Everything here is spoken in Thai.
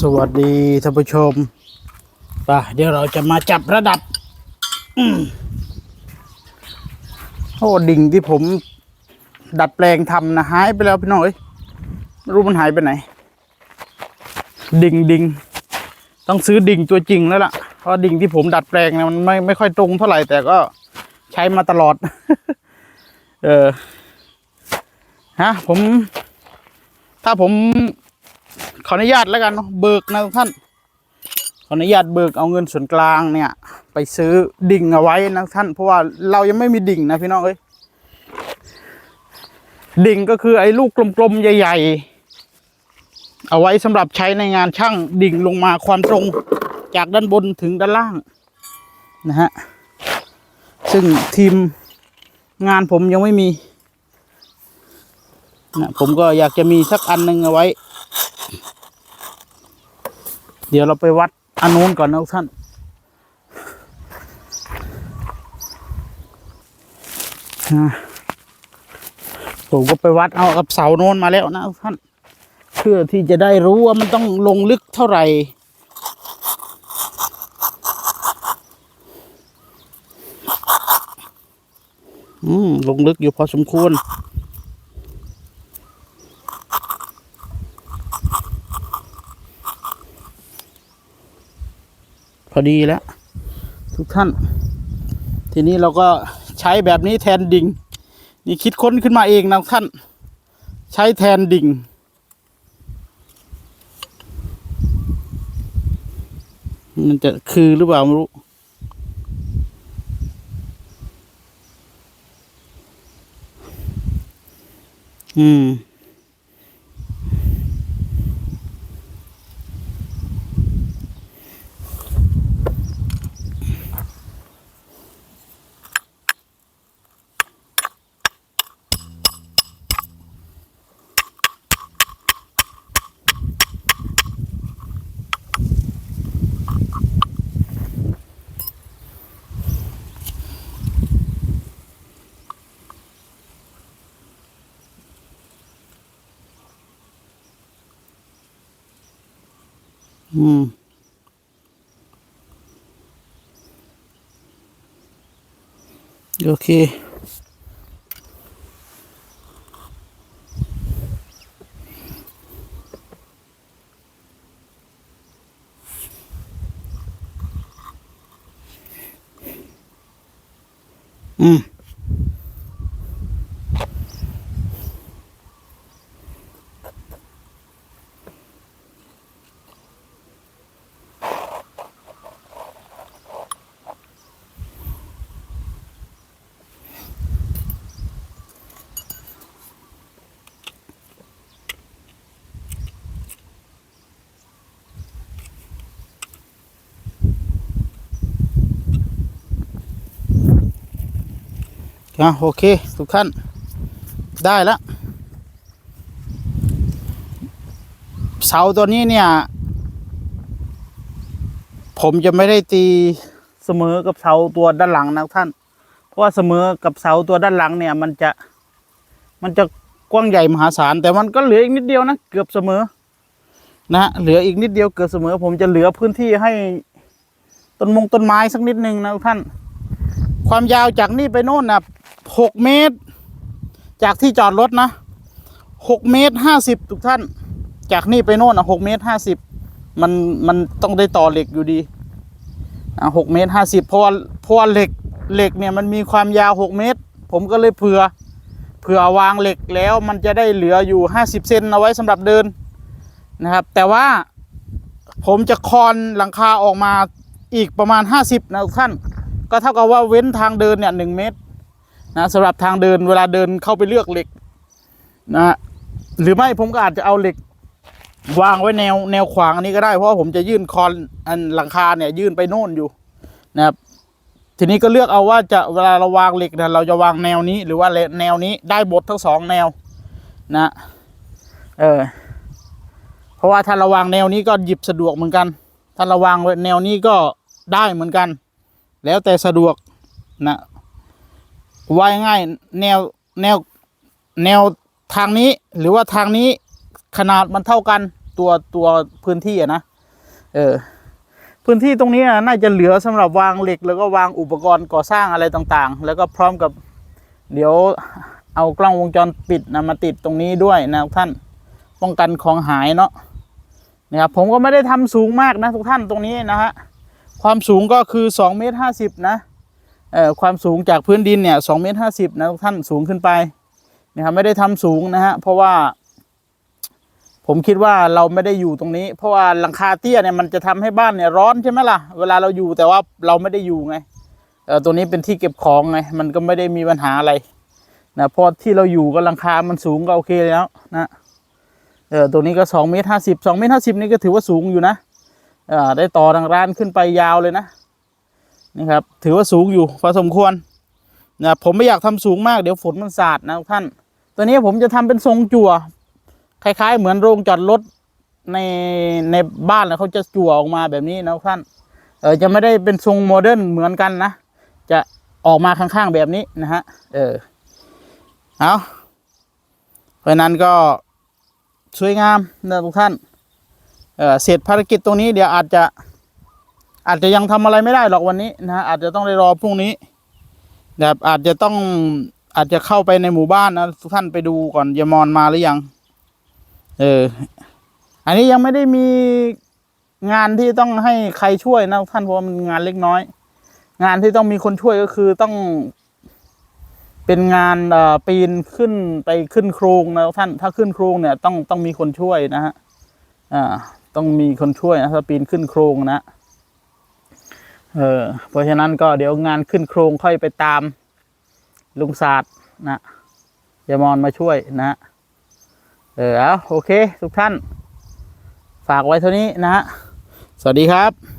สวัสดีท่านผู้ชมไป่ะเดี๋ยวเราจะมาจับระดับโอ้ดิ่งที่ผมดัดแปลงทำนะหายไปแล้วพี่น้องเอ้ยไม่รู้มันหายไปไหน ดิ่งดิ่งต้องซื้อดิ่งตัวจริงแล้วล่ะ เพราะดิ่งที่ผมดัดแปลงเนี่ยมันไม่ไม่ค่อยตรงเท่าไหร่แต่ก็ใช้มาตลอด เออฮะผม ถ้าผม ออนุญาตแล้วกันเนาะเบิกนะทุกท่าน ขออนุญาตเบิกเอาเงินส่วนกลางเนี่ย ไปซื้อดิ่งเอาไว้นะท่าน เพราะว่าเรายังไม่มีดิ่งนะพี่น้องเอ้ยดิ่งก็คือไอ้ลูกกลมๆ ใหญ่ ๆ เอาไว้สำหรับใช้ในงานช่างดิ่งลงมาความตรงจากด้านบนถึงด้านล่าง นะฮะ ซึ่งทีมงานผมยังไม่มีนะผมก็อยากจะมีสักอันหนึ่งเอาไว้ เดี๋ยวเราไปวัดอันนู้นก่อนนะทุกท่าน ผมก็ไปวัดเอากับเสาโน้นมาแล้วนะท่าน เพื่อที่จะได้รู้ว่ามันต้องลงลึกเท่าไหร่อืมลงลึกอยู่พอสมควร พอดีแล้ว ทุกท่าน ทีนี้เราก็ใช้แบบนี้แทนดิ่ง นี่คิดค้นขึ้นมาเองนะท่าน ใช้แทนดิ่ง มันจะคือหรือเปล่าไม่รู้อืม อืมโอะโอเค ทุกท่านได้แล้วเสาตัวนี้เนี่ย ผมจะไม่ได้ตีเสมอกับเสาตัวด้านหลังนะท่าน เพราะว่าเสมอกับเสาตัวด้านหลังเนี่ย มันจะมันจะกว้างใหญ่มหาศาลแต่มันก็เหลืออีกนิดเดียวนะเกือบเสมอ นะเหลืออีกนิดเดียวเกือบเสมอ ผมจะเหลือพื้นที่ให้ต้นมงต้นไม้สักนิดนึงนะทุกท่าน ความยาวจากนี่ไปโน่นนะ หกเมตร จากที่จอดรถนะหกเมตรห้าสิบทุกท่าน จากนี่ไปโน่นอะหกเมตรห้าสิบมันมันต้องได้ต่อเหล็กอยู่ดีอะหกเมตรห้าสิบเพราะว่าเพราะว่าเหล็กเหล็กเนี่ยมันมีความยาวหกเมตร ผมก็เลยเผื่อเผื่อวางเหล็กแล้วมันจะได้เหลืออยู่ห้าสิบเซนเอาไว้สำหรับเดินนะครับ แต่ว่าผมจะคอนหลังคาออกมาอีกประมาณห้าสิบนะทุกท่าน ก็เท่ากับว่าเว้นทางเดินเนี่ยหนึ่งเมตร นะสำหรับทางเดินเวลาเดินเข้าไปเลือกเหล็กนะหรือไม่ผมก็อาจจะเอาเหล็ก วางไว้แนวแนวขวางอันนี้ก็ได้เพราะผมจะยื่นคอนอันหลังคาเนี่ยยื่นไปโน่นอยู่นะครับทีนี้ก็เลือกเอาว่าจะเวลาเราวางเหล็กเนี่ยเราจะวางแนวนี้หรือว่าแนวนี้ได้บททั้งสองแนวนะเออเพราะว่าถ้าเราวางแนวนี้ก็หยิบสะดวกเหมือนกัน ถ้าเราวางไว้แนวนี้ก็ได้เหมือนกัน แล้วแต่สะดวกนะ ว่าง่ายแนวแนวแนวทางนี้หรือว่าทางนี้ขนาดมันเท่ากันตัวตัวพื้นที่อะนะเออพื้นที่ตรงนี้น่าจะเหลือสำหรับวางเหล็ก แล้วก็วางอุปกรณ์ก่อสร้างอะไรต่างๆ แล้วก็พร้อมกับเดี๋ยวเอากล้องวงจรปิดนะมาติดตรงนี้ด้วยนะท่านป้องกันของหายเนาะนะครับผมก็ไม่ได้ทำสูงมากนะทุกท่านตรงนี้นะฮะความสูงก็คือ2เมตรห้าสิบนะ ความสูงจากพื้นดินเนี่ย2เมตรห้าสิบนะทุกท่านสูงขึ้นไปนะครับไม่ได้ทำสูงนะฮะเพราะว่า ผมคิดว่าเราไม่ได้อยู่ตรงนี้ เพราะว่าหลังคาเตี้ยเนี่ยมันจะทำให้บ้านเนี่ยร้อนใช่ไหมล่ะเวลาเราอยู่แต่ว่าเราไม่ได้อยู่ไงเออตัวนี้เป็นที่เก็บของไงมันก็ไม่ได้มีปัญหาอะไรนะพราะที่เราอยู่ก็หลังคามันสูงก็โอเคแล้วนะเออตัวนี้ก็สองเมตรห้าสิบสองเมตรห้าสิบนี่ก็ถือว่าสูงอยู่นะเออได้ต่อทางร้านขึ้นไปยาวเลยนะ นี่ครับ ถือว่าสูงอยู่พอสมควรนะผมไม่อยากทำสูงมากเดี๋ยวฝนมันสาดนะท่าน ตัวนี้ผมจะทำเป็นทรงจั่วคล้าย ๆ เหมือนโรงจอดรถในในบ้านแล้วเขาจะจั่วออกมาแบบนี้นะท่านเออจะไม่ได้เป็นทรงโมเดิร์นเหมือนกันนะ จะออกมาข้างๆแบบนี้นะฮะเออเอาเพราะฉะนั้นก็สวยงามนะทุกท่านเออเสร็จภารกิจตรงนี้เดี๋ยวอาจจะ อาจจะยังทำอะไรไม่ได้หรอกวันนี้นะอาจจะต้องได้รอพรุ่งนี้แบบอาจจะต้องอาจจะเข้าไปในหมู่บ้านนะทุกท่านไปดูก่อนยมอนมาหรือยัง เออ อันนี้ยังไม่ได้มีงานที่ต้องให้ใครช่วยนะท่านเพราะมันงานเล็กน้อย งานที่ต้องมีคนช่วยก็คือต้องเป็นงานเอ่อปีนขึ้นไปขึ้นโครงนะท่าน ถ้าขึ้นโครงเนี่ยต้องต้องมีคนช่วยนะฮะอ่าต้องมีคนช่วยนะถ้าปีนขึ้นโครงนะ เออเพราะฉะนั้นก็เดี๋ยวงานขึ้นโครงค่อยไปตาม ลุงศาสตร์นะยามอนมาช่วยนะ เออเอาโอเค ทุกท่าน ฝากไว้เท่านี้นะฮะสวัสดีครับ